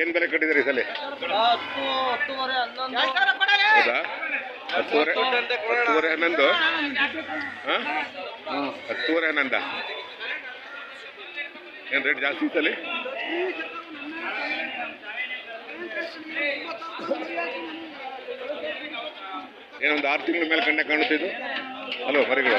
ಏನ್ ಬೆಲೆ ಕಟ್ಟಿದ್ರಿ ಸಲ? ಹತ್ತೂವರೆ ಹತ್ತುವರೆ ಹನ್ನೊಂದು. ಹೌದಾ? ಹತ್ತುವರೆ ಹತ್ತುವರೆ ಹನ್ನೊಂದು? ಹಾ? ಹತ್ತುವರೆ ಹನ್ನೊಂದ? ಏನ್ ರೇಟ್ ಜಾಸ್ತಿ ಇತ್ತಲ್ಲಿ ಏನೊಂದು ಆರು ತಿಂಗಳ ಮೇಲೆ ಕಣ್ಣೆ ಕಾಣುತ್ತಿದ್ದು ಹಲೋ ಮರಿಗಳು.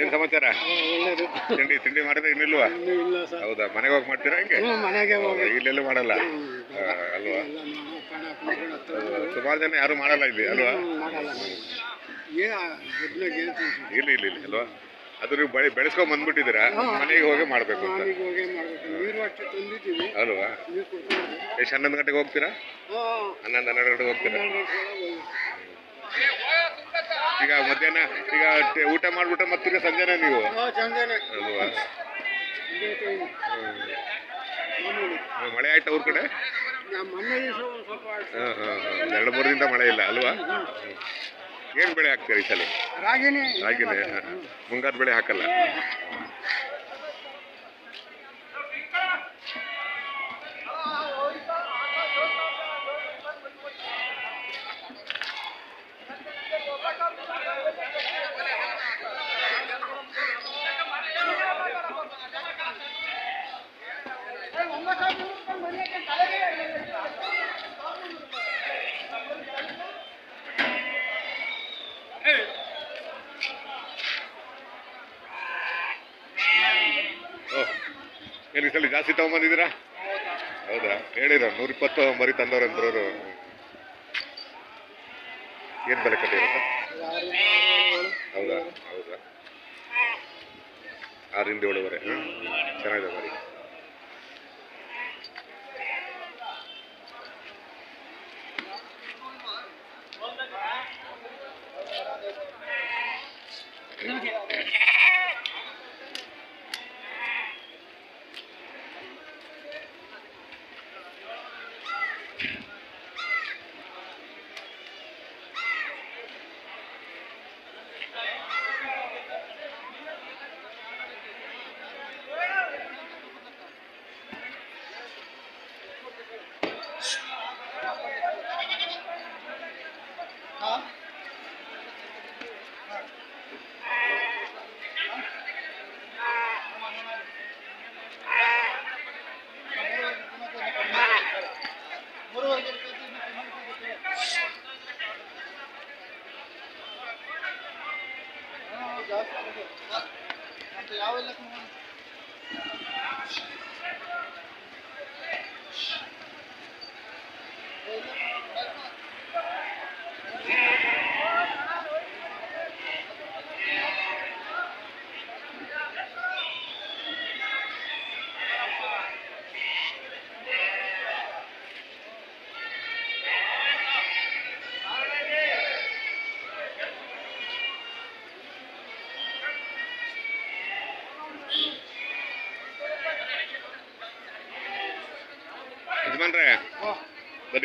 ಏನ್ ಸಮಾಚಾರ? ತಿಂಡಿ ತಿಂಡಿ ಮಾಡಿದ್ರೆ ಇನ್ನಿಲ್ವಾ? ಹೌದಾ? ಮನೆಗೆ ಹೋಗಿ ಮಾಡ್ತೀರಾ ಹೆಂಗೆ? ಇಲ್ಲೆಲ್ಲೂ ಮಾಡಲ್ಲ? ಅಲ್ವಾ? ಸುಮಾರು ಜನ ಯಾರು ಮಾಡಲ್ಲ ಇಲ್ಲಿ ಅಲ್ವಾ? ಇಲ್ಲ ಇಲ್ಲ ಇಲ್ಲ ಅಲ್ವಾ? ಅದು ನೀವು ಬೆಳೆ ಬೆಳೆಸ್ಕೊಂಡ್ ಬಂದ್ಬಿಟ್ಟಿದ್ದೀರಾ? ಮನೆಗೆ ಹೋಗಿ ಮಾಡ್ಬೇಕು ಅಂತ. ಅಲ್ವಾ? ಎಷ್ಟು ಹನ್ನೊಂದು ಗಂಟೆಗೆ ಹೋಗ್ತೀರಾ? ಹನ್ನೊಂದು ಹನ್ನೆರಡು ಗಂಟೆಗೆ ಹೋಗ್ತೀರಾ? ಈಗ ಮಧ್ಯಾಹ್ನ ಈಗ ಊಟ ಮಾಡ್ಬಿಟ್ರೆ ಮತ್ತೆ ಸಂಜೆನೆ ನೀವು? ಅಲ್ವಾ. ಮಳೆ ಆಯ್ತು ಅವ್ರ ಕಡೆ? ಎರಡು ಮೂರು ದಿನದ ಮಳೆ ಇಲ್ಲ ಅಲ್ವಾ? ಏನು ಬೆಳೆ ಹಾಕ್ತೀರಿ ಈ ಸಲ? ರಾಗಿನೇ. ಮುಂಗಾರು ಬೆಳೆ ಹಾಕಲ್ಲ? ಈ ಸಲ ಜಾಸ್ತಿ ತಗೊಂಬಂದಿದ್ದೀರಾ? ಹೌದಾ? ಹೇಳಿರ, ನೂರಿಪ್ಪತ್ತು ಮರಿ ತಂದವ್ರಂದ್ರವರು. ಏನು ಬೆಲೆ ಕಟ್ಟಿರುತ್ತೆ ಹೌದಾ? ಹೌದಾ? ಆರಿಂದ ಏಳುವರೆ. ಚೆನ್ನಾಗಿದೆ ಮರಿ.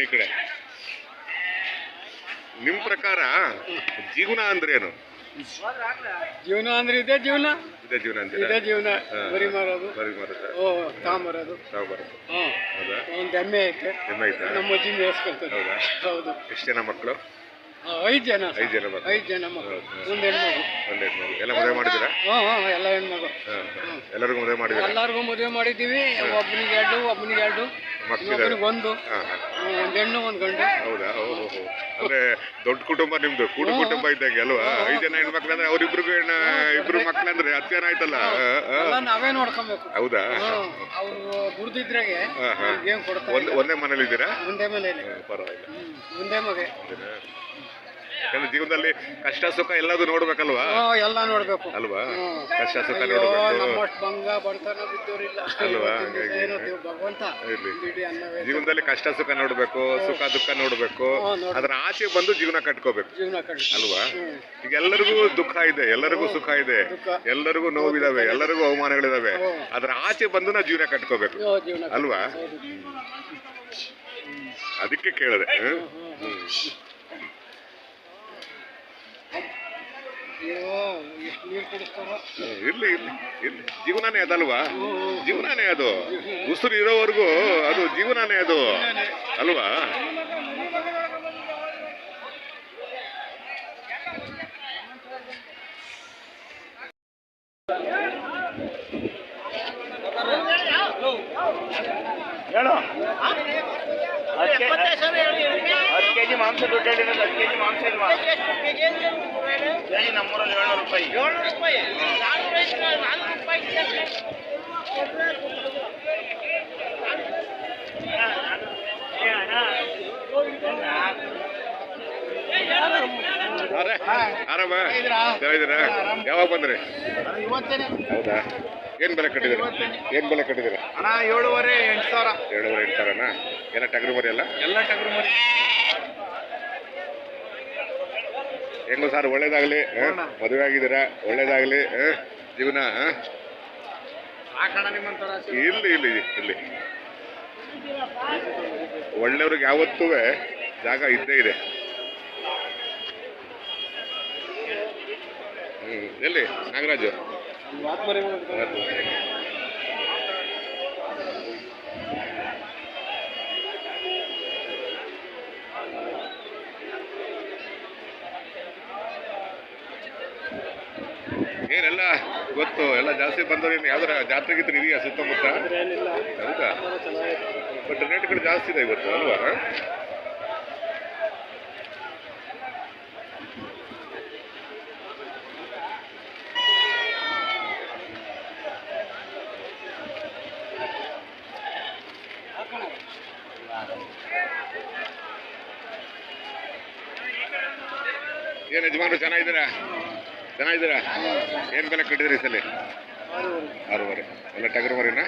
ಈ ಕಡೆ. ನಿಮ್ಮ ಪ್ರಕಾರ ಜೀವನ ಅಂದ್ರೆ ಏನು? ಜೀವನ ಅಂದ್ರೆ ಇದೇ ಜೀವನ? ಇದೇ ಜೀವನ ಇದೇ ಜೀವನ. ಬರಿ ಮಾರೋದು. ಬರಿ ಮಾರೋದು. ಓ ಬರುತ್ತೆ ಹ್ಮ್ ಹೌದಾ? ಒಂದು ಎಮ್ಮೆ ಐತೆ. ಹೆಮ್ಮೆ ಐತೆ? ನಮ್ಮ ಅಜ್ಜಿ ಮೇಯಿಸ್ಕೊಂತಾರೆ ಹೌದಾ? ಹೌದು. ಎಷ್ಟು ಜನ ಮಕ್ಕಳು ಐದ್ ಜನ. ಐದು ಜನ ಮಕ್ಕಳು ಐದು ಜನ ಮಕ್ಕಳು ಒಂದ್ ಹೆಣ್ಮಗು. ಒಂದೇ ಹೆಣ್ಮಗು. ಎಲ್ಲ ಮದುವೆ ಮಾಡಿದ್ದೀರಾ? ಹಾಂ ಹಾಂ ಎಲ್ಲ ಹೆಣ್ಮಗು. ಎಲ್ಲರಿಗೂ ಮದುವೆ ಮಾಡಿದ್ದೀರಾ? ಎಲ್ಲರಿಗೂ ಮದುವೆ ಮಾಡಿದ್ದೀವಿ. ಒಬ್ಬನಿಗೆ ಎರಡು ಒಬ್ಬನಿಗೆ ಎರಡು. ಮಕ್ಕಳಿದ್ದಾರೆ ಒಂದು ಒಂದು ಹೆಣ್ಣು ಒಂದು ಗಂಡು. ಹೌದಾ? ಓಹೋ ಅಂದ್ರೆ ದೊಡ್ಡ ಕುಟುಂಬ ನಿಮ್ದು ಕೂಡು ಕುಟುಂಬ ಇದ್ದಂಗೆ ಅಲ್ವಾ? ಐದು ಜನ ಹೆಣ್ಮಕ್ಳು ಅಂದ್ರೆ ಅವ್ರಿಬ್ರಿಗೂ ಹೆಣ್ಣ ಇಬ್ರು ಮಕ್ಳಂದ್ರೆ ಹತ್ತು ಜನ ಆಯ್ತಲ್ಲ? ನಾವೇ ನೋಡ್ಕೊಬೇಕು. ಹೌದಾ? ಅವರು ದುಡ್ದಿದ್ರಾಗೆ. ಏನು ಕೊಡ್ತಾರೆ? ಒಂದೇ ಮನೇಲಿ ಇದ್ದೀರಾ ಒಂದೇ ಮನೇಲಿ. ಪರವಾಗಿಲ್ಲ. ಒಂದೇ ಮಗೆ? ಯಾಕಂದ್ರೆ ಜೀವನದಲ್ಲಿ ಕಷ್ಟ ಸುಖ ಎಲ್ಲದು ನೋಡ್ಬೇಕಲ್ವಾ? ಎಲ್ಲ ನೋಡ್ಬೇಕು. ಅಲ್ವಾ? ಕಷ್ಟ ಸುಖ ನೋಡ್ಬೇಕು. ನಮ್ಮಷ್ಟು ಭಂಗ ಬಡತನ ಬಿದ್ದೋರಿಲ್ಲ. ಅಲ್ವಾ? ಇವತ್ತಿನ ದಿವಸ ಏನೋ ದೇವ್ ಭಗವಂತ. ಇರ್ಲಿ. ಬಿಡಿ ಅನ್ನವೇ. ಜೀವನದಲ್ಲಿ ಕಷ್ಟ ಸುಖ ನೋಡ್ಬೇಕು ಸುಖ ದುಃಖ ನೋಡ್ಬೇಕು. ಅದ್ರ ಆಚೆ ಬಂದು ಜೀವನ ಕಟ್ಕೋಬೇಕು. ಜೀವನ ಕಂಡು ಅಲ್ವಾ? ಈಗ ಎಲ್ಲರಿಗೂ ದುಃಖ ಇದೆ ಎಲ್ಲರಿಗೂ ಸುಖ ಇದೆ ಎಲ್ಲರಿಗೂ ನೋವಿದಾವೆ ಎಲ್ಲರಿಗೂ ಅವಮಾನಗಳಿದಾವೆ. ಅದ್ರ ಆಚೆ ಬಂದು ನಾವು ಜೀವನ ಕಟ್ಕೋಬೇಕು. ಜೀವನ ಅಲ್ವಾ. ಅದಕ್ಕೆ ಕೇಳಿದೆ. ಹ್ಮ್? ಹ್ಮ್. ಅಯ್ಯೋ ಎಷ್ಟು ನೀರು ಕುಡಿಸ್ತಾರ ಹ್ಮ್, ಇರ್ಲಿ ಇರ್ಲಿ ಇರ್ಲಿ. ಜೀವನನೇ ಅದಲ್ವಾ? ಜೀವನನೇ ಅದು. ಉಸಿರು ಇರೋವರೆಗೂ ಅದು ಜೀವನನೇ ಅದು. ಅಲ್ವಾ? ಹೇಳು. ಹತ್ತು ಕೆ ಜಿ ಮಾಂಸ ದುಡ್ಡು ಹೇಳಿರೋದು ಹತ್ತು ಕೆ ಜಿ ಮಾಂಸ ಇಲ್ವಾ? ಕೆ ಜಿ ನಮ್ಮೂರಲ್ಲಿ ಏಳ್ನೂರು ರೂಪಾಯಿ. ಅರೆ ಆರಾಮ ಚೆನ್ನಾಗಿದ್ದೀರಾ? ಯಾವಾಗ ಬಂದ್ರಿ? ಇವತ್ತೇನೆ. ಹೌದಾ? ಏನ್ ಬೆಲೆ ಕಟ್ಟಿದಿರ ಏನ್ ಬೆಲೆ ಕಟ್ಟಿದಿರ ಅಣ್ಣ ಏಳುವರೆ ಎಂಟು ಸಾವಿರ. ಏಳುವರೆ ಎಂಟು ಸಾವಿರನಾ? ಎಲ್ಲ ಟಗರು ಮರಿ ಅಲ್ಲ? ಎಲ್ಲ ಟಗರು ಮರಿ. ಹೆಂಗೋ ಸರ್ ಒಳ್ಳೇದಾಗ್ಲಿ? ಮದುವೆ ಆಗಿದ್ದೀರಾ? ಒಳ್ಳೇದಾಗ್ಲಿ? ಜೀವನ ಇಲ್ಲಿ ಇಲ್ಲಿ ಇಲ್ಲಿ. ಒಳ್ಳೆಯವ್ರಿಗೆ ಯಾವತ್ತೂ ಜಾಗ ಇದ್ದೇ ಇದೆ. ಹ್ಮ್ ಎಲ್ಲಿ ನಾಗರಾಜು? ಏನೆಲ್ಲ ಗೊತ್ತು? ಎಲ್ಲ ಜಾಸ್ತಿ ಬಂದವ್ರು ಯಾವ್ದಾರ ಜಾತ್ರೆ ಗೀತ್ರೆ ಇದೆಯಾ ಸುತ್ತಮುತ್ತ? ಹೌದಾ? ಬಟ್ ರೇಟ್ಗಳು ಜಾಸ್ತಿ ಇದೆ ಇವತ್ತು ಅಲ್ವಾ? ಏನ್ ಯಜಮಾನರು ಚೆನ್ನಾಗಿದ್ದೀರಾ? ಚೆನ್ನಾಗಿದ್ದೀರಾ? ಏನ್ ಬೆಲೆ ಕಟ್ಟಿದ್ರಿ ಸಲಿ? ಆರೂವರೆ. ಎಲ್ಲ ಟಗರು ಮರಿನಾ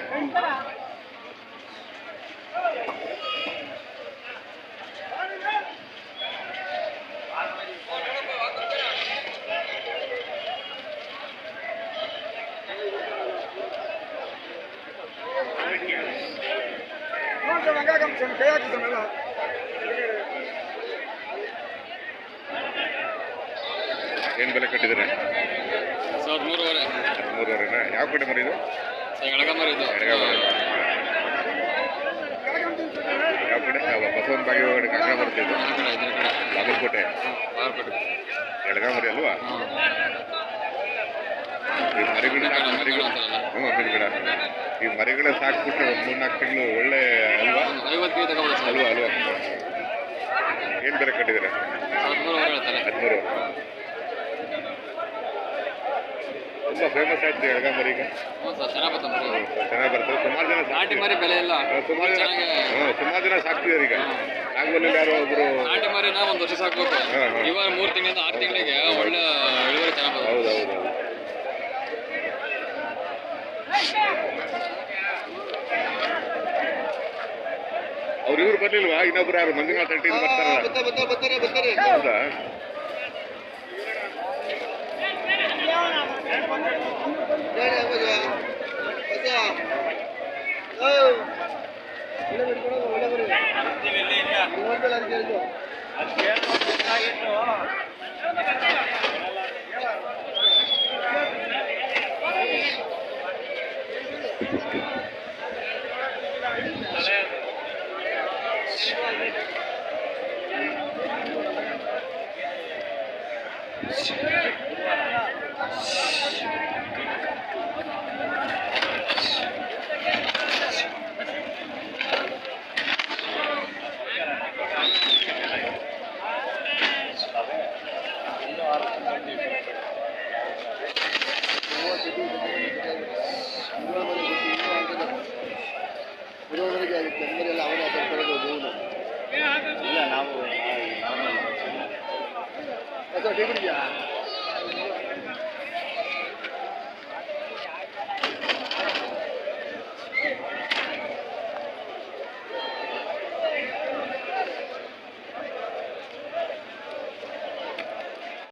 ಏನ್ ಬೆಲೆ ಕಟ್ಟಿದ್ರೆ ಸಾವಿರದ ಮೂರುವರೆ ಮೂರುವರೆನಾ ಯಾವ ಕಡೆ ಮರಿದು ಯಾವ ಕಡೆ? ಬಸವನ್ ಬಸವನ ಬಾಗಿ ಬರ್ತಿದ್ದು ಕಡೆ ಇದ್ರ ಕಡೆ. ಬಾಗಲಕೋಟೆ. ಬಾರ್ಪೇಟೆ ಎಡಗಾಮರಿ ಅಲ್ವಾ? ಮರಿಗಿಡ ಮರಿಗಿಡ ಹ್ಞೂ ಮರಿಗಿಡ ಗಿಡ ಈ ಮರಿಗಳ ಸಾಕ್ಬಿಟ್ರೆ ಒಂದು ಮೂರ್ನಾಲ್ಕು ತಿಂಗಳು ಒಳ್ಳೆ ಅಲ್ವಾ? ಅಲ್ವಾ ಅಲ್ವಾ? ಏನು ಬೆಲೆ ಹೇಳ್ತಾರೆ ಹದಿಮೂರು. ತುಂಬ ಫೇಮಸ್ ಆಯ್ತು ಎಳಗ ಸರ್ ಚೆನ್ನಾಗಿ ಮರಿ ಚೆನ್ನಾಗಿ ಬರ್ತದೆ. ಸುಮಾರು ಜನ ನಾಟಿ. ಮರಿ ಬೆಲೆ ಇಲ್ಲ. ಹಾ, ಸುಮಾರು ಜನ ಹ್ಞೂ ಸುಮಾರು ಜನ ಸಾಕ್ತಿದ್ದಾರೆ ಈಗ. ನಾಗಮಲ್ಲಿ ಯಾರೋ ಒಬ್ರು ನಾಟಿ ಮರಿನ ಒಂದು ವರ್ಷ ಸಾಕ್ಬೇಕು. ಹಾ, ಹಾ. ಇವಾಗ ಮೂರು ತಿಂಗಳಿಂದ ಆರು ತಿಂಗಳಿಗೆ ಒಳ್ಳೆ ಇಳುವರಿ ಚೆನ್ನಾಗಿ ಹೌದು ಹೌದು. ಅವ್ರು ಇವ್ರು ಬರ್ಲಿಲ್ವಾ ಇನ್ನೊಬ್ರು ಯಾರು ಮಂಜುನಾಥ್ ಅಂಟಿ ಬರ್ತಾರಲ್ಲ ಹೌದಾ ಇಲ್ಲ ನಾವು ಅದು ಡಿಗ್ರಿಯಾ